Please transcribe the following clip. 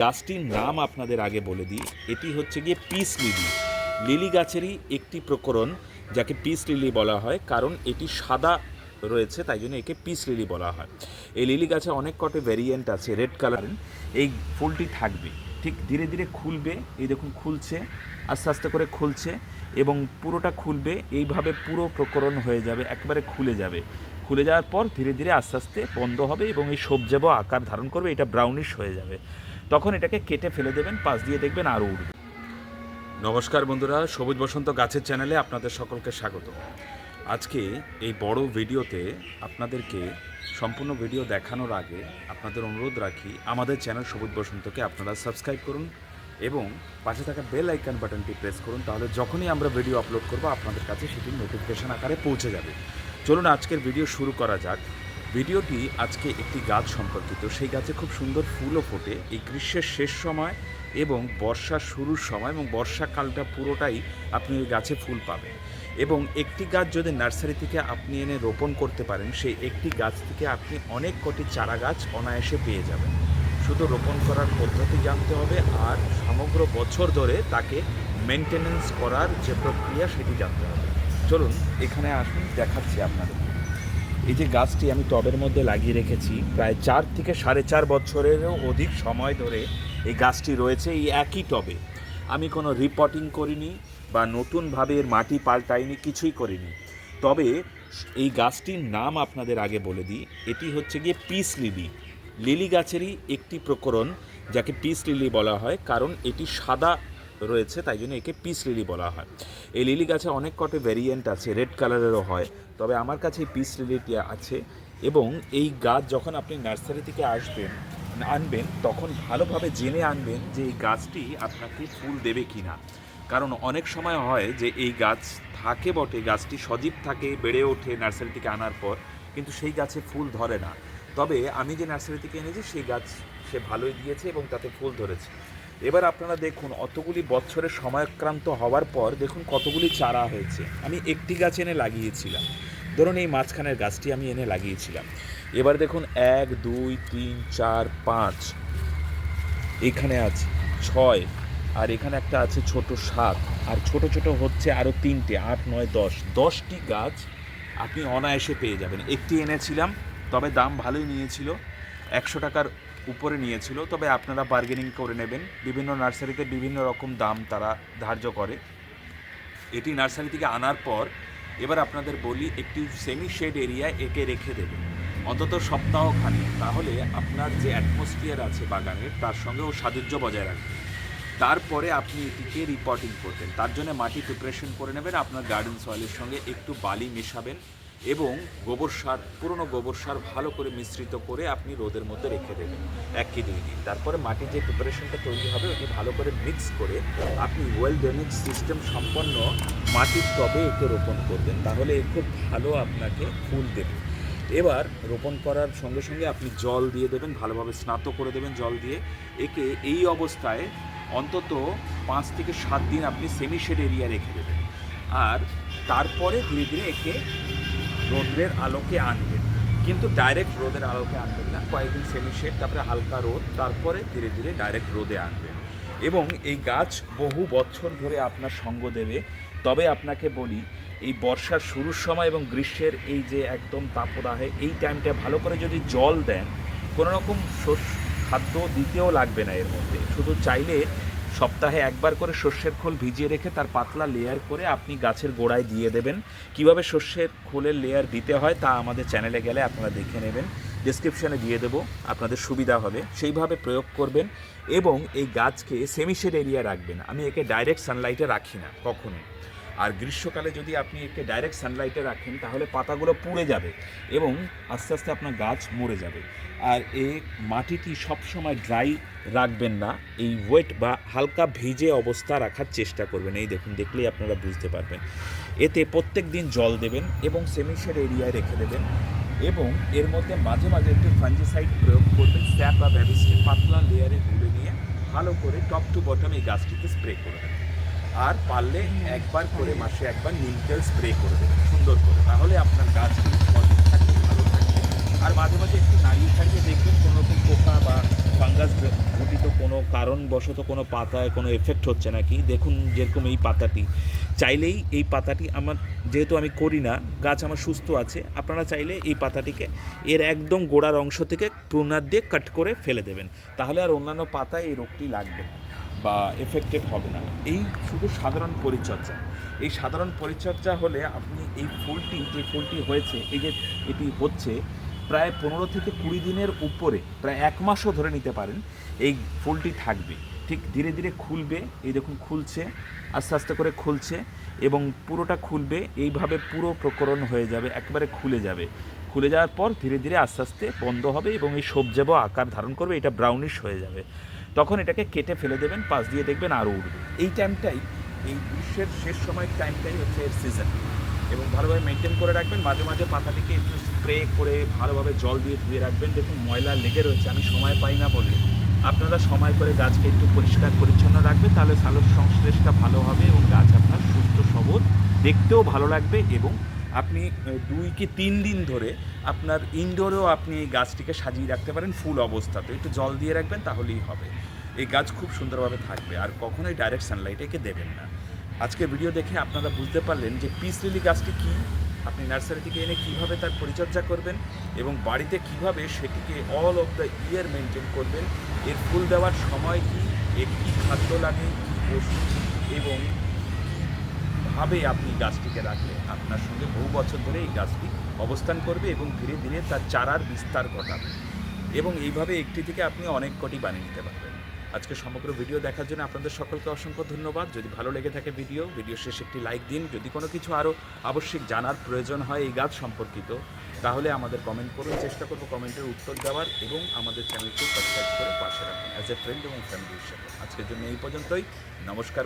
গাছটির নাম আপনাদের আগে বলে দিই, এটি হচ্ছে গিয়ে পিস লিলি লিলি গাছেরই একটি প্রকরণ, যাকে পিস লিলি বলা হয়, কারণ এটি সাদা রয়েছে, তাই জন্য একে পিস লিলি বলা হয়। এই লিলি গাছে অনেক কটে ভ্যারিয়েন্ট আছে রেড কালার এই ফুলটি থাকবে, ঠিক ধীরে ধীরে খুলবে, এই দেখুন খুলছে, আস্তে আস্তে করে খুলছে, এবং পুরোটা খুলবে, এইভাবে পুরো প্রকরণ হয়ে যাবে, একেবারে খুলে যাবে। খুলে যাওয়ার পর ধীরে ধীরে আস্তে আস্তে বন্ধ হবে, এবং এই সবজাব আকার ধারণ করবে, এটা ব্রাউনিশ হয়ে যাবে। তখন এটাকে কেটে ফেলে দেবেন, পাশ দিয়ে দেখবেন আরও উঠবে নমস্কার বন্ধুরা, সবুজ বসন্ত গাছের চ্যানেলে আপনাদের সকলকে স্বাগত। আজকে এই বড় ভিডিওতে আপনাদেরকে সম্পূর্ণ ভিডিও দেখানোর আগে আপনাদের অনুরোধ রাখি, আমাদের চ্যানেল সবুজ বসন্তকে আপনারা সাবস্ক্রাইব করুন এবং পাশে থাকা বেল আইকন বাটনটি প্রেস করুন, তাহলে যখনই আমরা ভিডিও আপলোড করব, আপনাদের কাছে সেটি নোটিফিকেশন আকারে পৌঁছে যাবে। চলুন আজকের ভিডিও শুরু করা যাক। ভিডিওটি আজকে একটি গাছ সম্পর্কিত। সেই গাছে খুব সুন্দর ফুলও ফোটে। এই গ্রীষ্মের শেষ সময় এবং বর্ষার শুরুর সময় এবং বর্ষাকালটা পুরোটাই আপনি ওই গাছে ফুল পাবেন। এবং একটি গাছ যদি নার্সারি থেকে আপনি এনে রোপণ করতে পারেন, সেই একটি গাছ থেকে আপনি অনেক কোটি চারা গাছ অনায়াসে পেয়ে যাবেন। শুধু রোপণ করার পদ্ধতি জানতে হবে আর সমগ্র বছর ধরে তাকে মেনটেনেন্স করার যে প্রক্রিয়া, সেটি জানতে হবে। চলুন, এখানে আসুন, দেখাচ্ছি আপনাদের এই যে গাছটি আমি টবের মধ্যে লাগিয়ে রেখেছি, প্রায় চার থেকে সাড়ে চার বছরেরও অধিক সময় ধরে এই গাছটি রয়েছে এই একই টবে। আমি কোনো রিপোর্টিং করিনি বা নতুনভাবে এর মাটি পাল্টাইনি, কিছুই করিনি। তবে এই গাছটির নাম আপনাদের আগে বলে দিই, এটি হচ্ছে গিয়ে পিস লিলি। লিলি গাছেরই একটি প্রকরণ, যাকে পিস লিলি বলা হয়, কারণ এটি সাদা রয়েছে, তাই জন্য একে পিস লিলি বলা হয়। এই লিলি গাছে অনেক কটে ভ্যারিয়েন্ট আছে রেড কালারেরও হয়। তবে আমার কাছে এই পিস লিলিটি আছে এবং এই গাছ যখন আপনি নার্সারি থেকে আসবেন, আনবেন, তখন ভালোভাবে জেনে আনবেন যে এই গাছটি আপনাকে ফুল দেবে কি না কারণ অনেক সময় হয় যে এই গাছ থাকে বটে, গাছটি সজীব থাকে, বেড়ে ওঠে নার্সারি থেকে আনার পর, কিন্তু সেই গাছে ফুল ধরে না। তবে আমি যে নার্সারি থেকে এনেছি, সেই গাছ সে ভালোই দিয়েছে এবং তাতে ফুল ধরেছে। এবার আপনারা দেখুন, অতগুলি বছরের সময়ক্রান্ত হওয়ার পর দেখুন কতগুলি চারা হয়েছে। আমি একটি গাছ এনে লাগিয়েছিলাম। ধরুন এই মাঝখানের গাছটি আমি এনে লাগিয়েছিলাম। এবার দেখুন, এক, দুই, তিন, চার, পাঁচ, এখানে আছে ছয়, আর এখানে একটা আছে ছোট সাত, আর ছোট ছোট হচ্ছে আরও তিনটে, আট, নয়, দশ। দশটি গাছ আপনি অনায়াসে পেয়ে যাবেন। একটি এনেছিলাম, তবে দাম ভালোই নিয়েছিল। একশো টাকার উপরে নিয়েছিল, তবে আপনারা বার্গেনিং করে নেবেন। বিভিন্ন নার্সারিতে বিভিন্ন রকম দাম তারা ধার্য করে। এটি নার্সারি থেকে আনার পর এবার আপনাদের বলি, একটি সেমি শেড এরিয়ায় একে রেখে দেবেন, অন্তত সপ্তাহখানি তাহলে আপনার যে অ্যাটমসফিয়ার আছে বাগানের তার সঙ্গে ও সাযুজ্য বজায় রাখবে তারপরে আপনি এটিকে রিপোর্টিং করবেন। তার জন্য মাটি প্রিপারেশন করে নেবেন, আপনার গার্ডেন সয়েলের সঙ্গে একটু বালি মেশাবেন। এবং গোবর সার, পুরনো গোবর সার ভালো করে মিশ্রিত করে আপনি রোদের মধ্যে রেখে দেবেন, এক কি দুই দিন। তারপরে মাটির যে প্রিপারেশনটা তৈরি হবে, ওটি ভালো করে মিক্স করে আপনি ওয়েল ড্রেনেজ সিস্টেম সম্পন্ন মাটির টবে একে রোপণ করবেন। তাহলে এ খুব ভালো আপনাকে ফুল দেবে। এবার রোপণ করার সঙ্গে সঙ্গে আপনি জল দিয়ে দেবেন, ভালোভাবে স্নাত করে দেবেন জল দিয়ে। একে এই অবস্থায় অন্তত পাঁচ থেকে সাত দিন আপনি সেমি শেড এরিয়া রেখে দেবেন। আর তারপরে ধীরে ধীরে একে রোদের আলোকে আনবেন কিন্তু ডাইরেক্ট রোদের আলোকে আনবেন না। কয়েকদিন সেমি শেড তারপরে হালকা রোদ, তারপরে ধীরে ধীরে ডাইরেক্ট রোদে আনবেন। এবং এই গাছ বহু বছর ধরে আপনার সঙ্গ দেবে। তবে আপনাকে বলি, এই বর্ষার শুরুর সময় এবং গ্রীষ্মের এই যে একদম তাপদাহে, এই টাইমটা ভালো করে যদি জল দেন কোনো রকম খাদ্য দিতেও লাগবে না এর মধ্যে। শুধু চাইলে সপ্তাহে একবার করে শস্যের খোল ভিজিয়ে রেখে তার পাতলা লেয়ার করে আপনি গাছের গোড়ায় দিয়ে দেবেন। কীভাবে শস্যের খোলের লেয়ার দিতে হয় তা আমাদের চ্যানেলে গেলে আপনারা দেখে নেবেন। ডিসক্রিপশানে দিয়ে দেবো, আপনাদের সুবিধা হবে। সেইভাবে প্রয়োগ করবেন এবং এই গাছকে সেমিশেড এরিয়া রাখবেন। আমি একে ডাইরেক্ট সানলাইটে রাখি না, কখনোই। আর গ্রীষ্মকালে যদি আপনি একে ডাইরেক্ট সানলাইটে রাখেন, তাহলে পাতাগুলো পুড়ে যাবে এবং আস্তে আস্তে আপনার গাছ মরে যাবে। আর এই মাটিটি সবসময় ড্রাই রাখবেন না, এই ওয়েট বা হালকা ভিজে অবস্থা রাখার চেষ্টা করবেন। এই দেখুন, দেখলেই আপনারা বুঝতে পারবেন। এতে প্রত্যেক দিন জল দেবেন এবং সেমিশেড এরিয়ায় রেখে দেবেন এবং এর মধ্যে মাঝে মাঝে একটু ফাঞ্জিসাইড প্রয়োগ করবেন, স্যাপ বা ব্যাবিস্টিক পাতলা লেয়ারে গুলে নিয়ে ভালো করে টপ টু বটম এই গাছটিকে স্প্রে করে দেবেন। আর পারলে একবার করে মাসে একবার নিম তেল স্প্রে করে দেবেন, সুন্দর করে। তাহলে আপনার গাছ থাকবে, ভালো থাকবে। আর মাঝে মাঝে একটু নাড়িয়ে ছাড়িয়ে দেখবেন কোনো রকম পোকা বা ফাঙ্গাস ঘটিত কোনো কারণবশত কোনো পাতায় কোনো এফেক্ট হচ্ছে নাকি। দেখুন যেরকম এই পাতাটি। চাইলেই এই পাতাটি আমার যেহেতু আমি করি না, গাছ আমার সুস্থ আছে, আপনারা চাইলে এই পাতাটিকে এর একদম গোড়ার অংশ থেকে প্রুনার দিয়ে কাট করে ফেলে দেবেন। তাহলে আর অন্যান্য পাতায় এই রোগটি লাগবে না। বা এফেক্টেড হবে না। এই শুধু সাধারণ পরিচর্যা। এই সাধারণ পরিচর্যা হলে আপনি এই ফুলটি, যে ফুলটি হয়েছে, এই যে এটি হচ্ছে, প্রায় পনেরো থেকে কুড়ি দিনের উপরে, প্রায় এক মাসও ধরে নিতে পারেন, এই ফুলটি থাকবে। ঠিক ধীরে ধীরে খুলবে, এই দেখুন খুলছে, আস্তে আস্তে করে খুলছে এবং পুরোটা খুলবে, এইভাবে পুরো প্রকরণ হয়ে যাবে, একবারে খুলে যাবে। খুলে যাওয়ার পর ধীরে ধীরে আস্তে আস্তে বন্ধ হবে এবং এই সবজেব আকার ধারণ করবে, এটা ব্রাউনিশ হয়ে যাবে। তখন এটাকে কেটে ফেলে দেবেন, পাশ দিয়ে দেখবেন আরও উঠবে এই টাইমটাই, এই গ্রীষ্মের শেষ সময়ের টাইমটাই হচ্ছে এর সিজন এবং ভালোভাবে মেনটেন করে রাখবেন, মাঝে মাঝে পাতাটিকে একটু স্প্রে করে ভালোভাবে জল দিয়ে ধুয়ে রাখবেন। দেখুন, ময়লা লেগে রয়েছে, আমি সময় পাই না বলে। আপনারা সময় করে গাছকে একটু পরিষ্কার পরিচ্ছন্ন রাখবেন, তাহলে সালোর সংশ্লেষটা ভালো হবে এবং গাছ আপনার সুস্থ, সবল, দেখতেও ভালো লাগবে এবং আপনি দুই কি তিন দিন ধরে আপনার ইনডোরেও আপনি এই গাছটিকে সাজিয়ে রাখতে পারেন ফুল অবস্থাতে। একটু জল দিয়ে রাখবেন, তাহলেই হবে। এই গাছ খুব সুন্দরভাবে থাকবে, আর কখনোই ডাইরেক্ট সানলাইটে একে দেবেন না। আজকে ভিডিও দেখে আপনারা বুঝতে পারলেন যে পিস লিলি গাছটি কী, আপনি নার্সারি থেকে এনে কীভাবে তার পরিচর্যা করবেন এবং বাড়িতে কীভাবে সেটিকে all of the year maintain করবেন, এর ফুল দেওয়ার সময় কী, এর কী খাদ্য লাগে, কী ওষুধ এবং ভাবে আপনি গাছটিকে রাখলে আপনার সঙ্গে বহু বছর ধরে এই গাছটি অবস্থান করবে এবং ধীরে ধীরে তার চারার বিস্তার ঘটাবে। এবং এইভাবে একটি থেকে আপনি অনেক কটি বানিয়ে নিতে পারবেন। আজকে সমগ্র ভিডিও দেখার জন্য আপনাদের সকলকে অসংখ্য ধন্যবাদ। যদি ভালো লেগে থাকে ভিডিও ভিডিও শেষে একটি লাইক দিন। যদি কোনো কিছু আরও আবশ্যিক জানার প্রয়োজন হয় এই গাছ সম্পর্কিত, তাহলে আমাদের কমেন্ট করুন। চেষ্টা করব কমেন্টের উত্তর দেওয়ার এবং আমাদের চ্যানেলকে সাবস্ক্রাইব করে পাশে রাখুন। অ্যাজ এ ফ্রেন্ড এবং ফ্যামিলি হিসেবে। আজকের জন্য এই পর্যন্তই। নমস্কার।